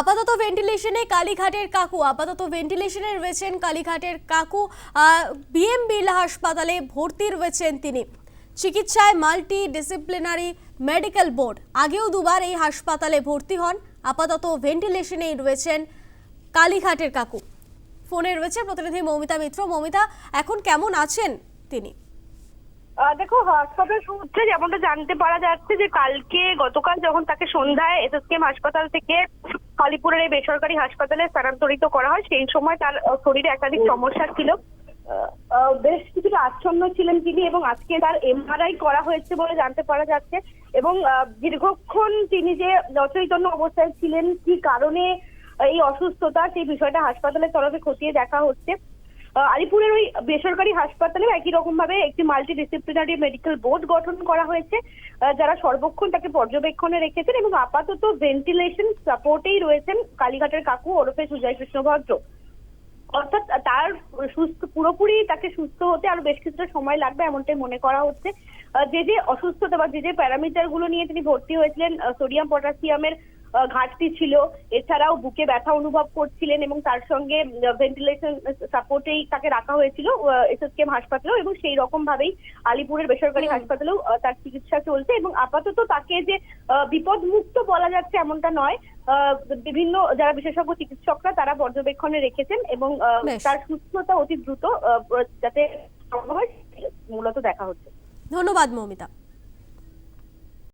আপাতত ভেন্টিলেশনে কালীঘাটের কাকু, আপাতত ভেন্টিলেশনে রয়েছেন কালীঘাটের কাকু বিএম বিড়লা হাসপাতালে ভর্তি রয়েছেন তিনি। চিকিৎসায় মাল্টি ডিসিপ্লিনারি মেডিকেল বোর্ড আগেও দুবার এই হাসপাতালে ভর্তি হন, আপাতত ভেন্টিলেশনেই রয়েছেন কালীঘাটের কাকু। ফোনে রয়েছে প্রতিনিধি মৌমিতা মিত্র। মৌমিতা, এখন কেমন আছেন তিনি? দেখো হাসপাতাল সূত্রে যেমনটা জানতে পারা যাচ্ছে যে কালকে গতকাল যখন তাকে সন্ধ্যায় এসএসকেএম হাসপাতাল থেকে কালীপুরের এই বেসরকারি হাসপাতালে স্থানান্তরিত করা হয়। সেই সময় তার শরীরে একাধিক সমস্যা ছিল। বেশ কিছুটা আচ্ছন্ন ছিলেন তিনি এবং আজকে তার এমআরআই করা হয়েছে বলে জানতে পারা যাচ্ছে এবং দীর্ঘক্ষণ তিনি যে অচৈতন্য অবস্থায় ছিলেন কি কারণে এই অসুস্থতা সেই বিষয়টা হাসপাতালের তরফে খতিয়ে দেখা হচ্ছে। আলিপুরের ওই বেসরকারি হাসপাতালে একই রকম ভাবে একটি মাল্টি ডিসিপ্লিনারি মেডিকেল বোর্ড গঠন করা হয়েছে। যারা সর্বক্ষণ তাকে পর্যবেক্ষণে রেখেছেন এবং আপাতত ভেন্টিলেশন সাপোর্টেই রয়েছেন কালীঘাটের কাকু ওরফে সুজয় কৃষ্ণ ভদ্র অর্থাৎ তার সুস্থ, পুরোপুরি তাকে সুস্থ হতে আরও বেশ কিছুটা সময় লাগবে এমনটাই মনে করা হচ্ছে। যে যে অসুস্থতা বা যে যে প্যারামিটারগুলো নিয়ে তিনি ভর্তি হয়েছিলেন সোডিয়াম পটাশিয়ামের ঘাটতি ছিল। এছাড়াও বুকে ব্যথা অনুভব করছিলেন এবং তার সঙ্গে ভেন্টিলেশন সাপোর্টেই তাকে রাখা হয়েছিল এসএসকেএম হাসপাতালেও এবং সেই রকম ভাবেই আলিপুরের বেসরকারি। হাসপাতালেও তার চিকিৎসা চলছে এবং আপাতত তাকে যে আহ, বিপদমুক্ত বলা যাচ্ছে এমনটা নয় আহ, বিভিন্ন যারা বিশেষজ্ঞ চিকিৎসকরা তারা পর্যবেক্ষণে রেখেছেন এবং তার সুস্থতা অতি দ্রুত যাতে হয় মূলত দেখা হচ্ছে। ধন্যবাদ মৌমিতা।